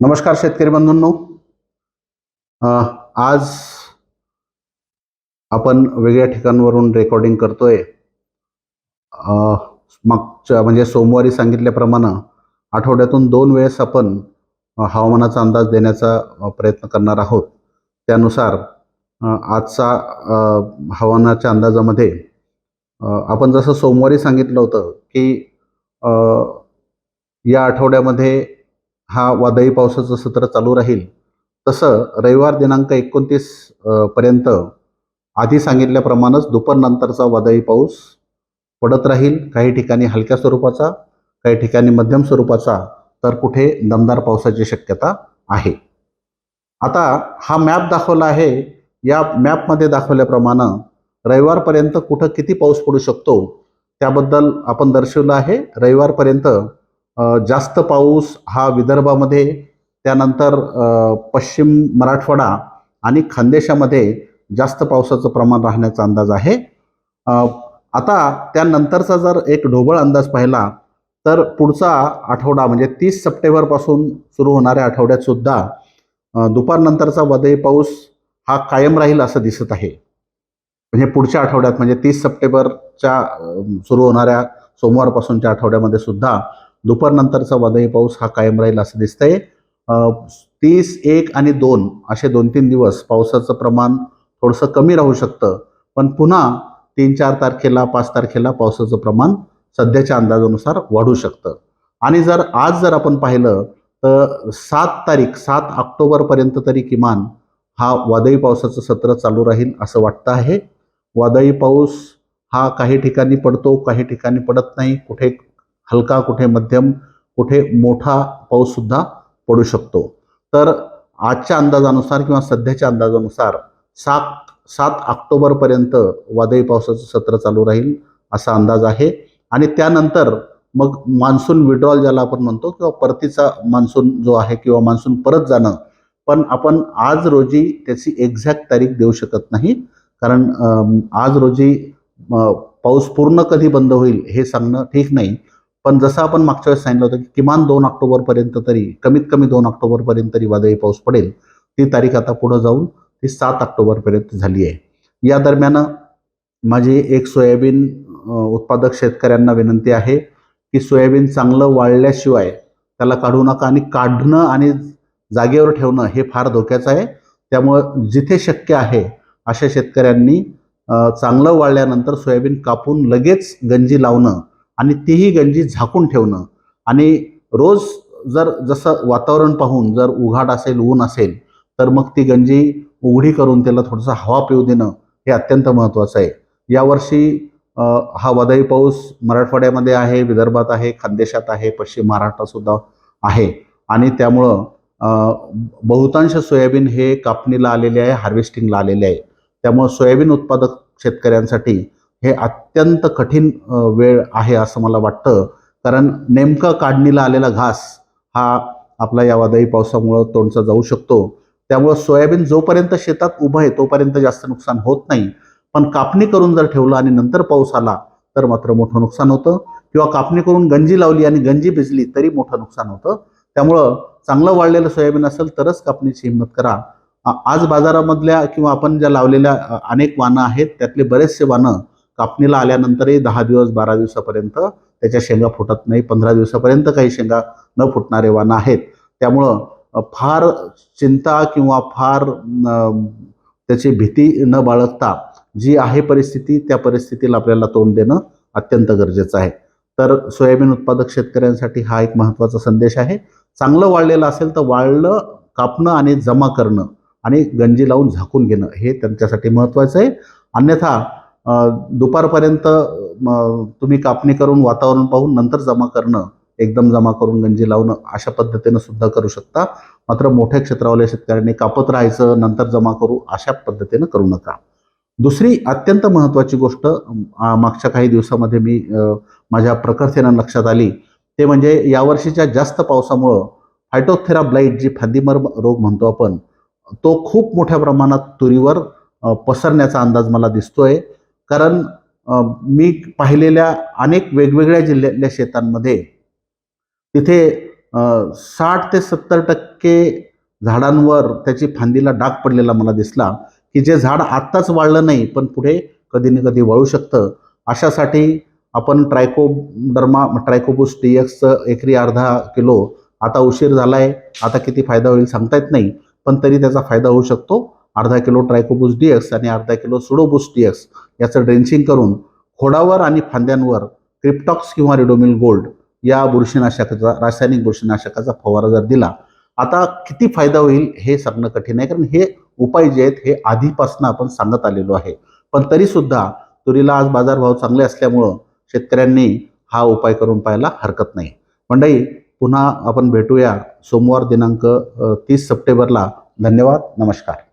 नमस्कार शेतकरी बंधूंनो. आज आपण वेगळ्या ठिकाणवरून रेकॉर्डिंग करतोय. मागच्या म्हणजे सोमवारी सांगितल्याप्रमाणे आठवड्यातून दोन वेळेस आपण हवामानाचा अंदाज देण्याचा प्रयत्न करणार आहोत. त्यानुसार आजचा हवामानाच्या अंदाजामध्ये आपण जसं सोमवारी सांगितलं होतं की या आठवड्यामध्ये हा वादळी पावसाचं सत्र चालू राहील. तसं रविवार दिनांक एकोणतीस पर्यंत आधी सांगितल्याप्रमाणेच दुपारनंतरचा वादळी पाऊस पडत राहील. काही ठिकाणी हलक्या स्वरूपाचा काही ठिकाणी मध्यम स्वरूपाचा तर कुठे दमदार पावसाची शक्यता आहे. आता हा मॅप दाखवला आहे. या मॅपमध्ये दाखवल्याप्रमाणे रविवारपर्यंत कुठं किती पाऊस पडू शकतो त्याबद्दल आपण दर्शवलं आहे. रविवारपर्यंत जास्त पाऊस हा विदर्भामध्ये त्यानंतर पश्चिम मराठवाडा आणि खानदेशामध्ये जास्त पावसाचं प्रमाण राहण्याचा अंदाज आहे. आता त्यानंतरचा जर एक ढोबळ अंदाज पाहिला तर पुढचा आठवडा म्हणजे तीस सप्टेंबरपासून सुरू होणाऱ्या आठवड्यातसुद्धा दुपारनंतरचा वादळी पाऊस हा कायम राहील असं दिसत आहे. म्हणजे पुढच्या आठवड्यात म्हणजे तीस सप्टेंबरच्या सुरू होणाऱ्या सोमवारपासूनच्या आठवड्यामध्ये सुद्धा दुपारनंतरचा वादळी पाऊस हा कायम राहील असं दिसतंय. तीस एक आणि दोन असे दोन तीन दिवस पावसाचं प्रमाण थोडंसं कमी राहू शकतं. पण पुन्हा तीन चार तारखेला पाच तारखेला पावसाचं प्रमाण सध्याच्या अंदाजानुसार वाढू शकतं. आणि जर आज जर आपण पाहिलं तर सात तारीख सात ऑक्टोबरपर्यंत तरी किमान हा वादळी पावसाचं सत्र चालू राहील असं वाटतं आहे. वादळी पाऊस हा काही ठिकाणी पडतो काही ठिकाणी पडत नाही. कुठे हलका कुठे मध्यम कुठे मोठा पाऊससुद्धा पडू शकतो. तर आजच्या अंदाजानुसार किंवा सध्याच्या अंदाजानुसार सात सात ऑक्टोबरपर्यंत वादळी पावसाचं सत्र चालू राहील असा अंदाज आहे. आणि त्यानंतर मग मान्सून विड्रॉल ज्याला आपण म्हणतो किंवा परतीचा मान्सून जो आहे किंवा मान्सून परत जाणं पण आपण आज रोजी त्याची एक्झॅक्ट तारीख देऊ शकत नाही. कारण आज रोजी पाऊस पूर्ण कधी बंद होईल हे सांगणं ठीक नाही. पण जसं आपण मागच्या वेळेस सांगितलं होतं की किमान दोन ऑक्टोबरपर्यंत तरी कमीत कमी दोन ऑक्टोबरपर्यंत तरी वादळी पाऊस पडेल ती तारीख आता पुढं जाऊन ती सात ऑक्टोबरपर्यंत झाली आहे. या दरम्यान माझी एक सोयाबीन उत्पादक शेतकऱ्यांना विनंती आहे की सोयाबीन चांगलं वाळल्याशिवाय त्याला काढू नका आणि काढणं आणि जागेवर ठेवणं हे फार धोक्याचं आहे. त्यामुळं जिथे शक्य आहे अशा शेतकऱ्यांनी चांगलं वाळल्यानंतर सोयाबीन कापून लगेच गंजी लावणं आणि तीही गंजी झाकून ठेवणं. आणि रोज जर जसं वातावरण पाहून जर उघाट असेल ऊन असेल तर मग ती गंजी उघडी करून त्याला थोडंसं हवा पिऊ देणं हे अत्यंत महत्त्वाचं आहे. यावर्षी हा वादळी पाऊस मराठवाड्यामध्ये आहे विदर्भात आहे खानदेशात आहे पश्चिम महाराष्ट्रातसुद्धा आहे. आणि त्यामुळं बहुतांश सोयाबीन हे कापणीला आलेले आहे हार्वेस्टिंगला आलेले आहे. त्यामुळं सोयाबीन उत्पादक शेतकऱ्यांसाठी हे अत्यंत कठीण वेळ आहे असं मला वाटतं. कारण नेमकं काढणीला आलेला घास हा आपला या वादळी पावसामुळं तोंडचा जाऊ शकतो. त्यामुळं सोयाबीन जोपर्यंत शेतात उभं आहे तोपर्यंत जास्त नुकसान होत नाही. पण कापणी करून जर ठेवलं आणि नंतर पाऊस आला तर मात्र मोठं नुकसान होतं. किंवा कापणी करून गंजी लावली आणि गंजी भिजली तरी मोठं नुकसान होतं. त्यामुळं चांगलं वाढलेलं सोयाबीन असेल तरच कापणीची हिंमत करा. आज बाजारामधल्या किंवा आपण ज्या लावलेल्या अनेक वानं आहेत त्यातले बरेचसे वानं कापणीला आल्यानंतरही दहा दिवस बारा दिवसापर्यंत त्याच्या शेंगा फुटत नाही. पंधरा दिवसापर्यंत काही शेंगा न फुटणारे वाणं आहेत. त्यामुळं फार चिंता किंवा फार त्याची भीती न बाळगता जी आहे परिस्थिती त्या परिस्थितीला आपल्याला तोंड देणं अत्यंत गरजेचं आहे. तर सोयाबीन उत्पादक शेतकऱ्यांसाठी हा एक महत्त्वाचा संदेश आहे. चांगलं वाळलेलं असेल तर वाळलं कापणं आणि जमा करणं आणि गंजी लावून झाकून घेणं हे त्यांच्यासाठी महत्त्वाचं आहे. अन्यथा दुपारपर्यंत तुम्ही कापणी करून वातावरण पाहून नंतर जमा करणं एकदम जमा करून गंजी लावणं अशा पद्धतीनं सुद्धा करू शकता. मात्र मोठ्या क्षेत्रावल्या शेतकऱ्यांनी कापत राहायचं नंतर जमा करू अशा पद्धतीनं करू नका. दुसरी अत्यंत महत्त्वाची गोष्ट मागच्या काही दिवसामध्ये मी माझ्या प्रकर्षेनं लक्षात आली. ते म्हणजे यावर्षीच्या जास्त पावसामुळं फायटोथेरा ब्लाईट जी फांदीमर रोग म्हणतो आपण तो खूप मोठ्या प्रमाणात तुरीवर पसरण्याचा अंदाज मला दिसतोय. कारण मी पाहिलेल्या अनेक वेगवेगळ्या जिल्ह्यातल्या शेतांमध्ये तिथे साठ ते सत्तर टक्के झाडांवर त्याची फांदीला डाग पडलेला मला दिसला की जे झाड आत्ताच वाढलं नाही पण पुढे कधी ना कधी वळू शकतं. अशासाठी आपण ट्रायकोडर्मा ट्रायकोबुस डी एक्सचं एकरी अर्धा किलो आता उशीर झाला आहे आता किती फायदा होईल सांगता येत नाही पण तरी त्याचा फायदा होऊ शकतो. अर्धा किलो ट्रायकोबुस डीएक्स आणि अर्धा किलो सुडोबुस डीएक्स याचं ड्रेंचिंग करून खोडावर आणि फांद्यांवर क्रिप्टॉक्स किंवा रिडोमिल गोल्ड या बुरशीनाशकाचा रासायनिक बुरशीनाशकाचा फवारा जर दिला आता किती फायदा होईल हे सांगणं कठीण आहे. कारण हे उपाय जे आहेत हे आधीपासून आपण सांगत आलेलो आहे. पण तरीसुद्धा तुरीला आज बाजारभाव चांगले असल्यामुळं शेतकऱ्यांनी हा उपाय करून पाहायला हरकत नाही. मंडई पुन्हा आपण भेटूया सोमवार दिनांक तीस सप्टेंबरला. धन्यवाद. नमस्कार.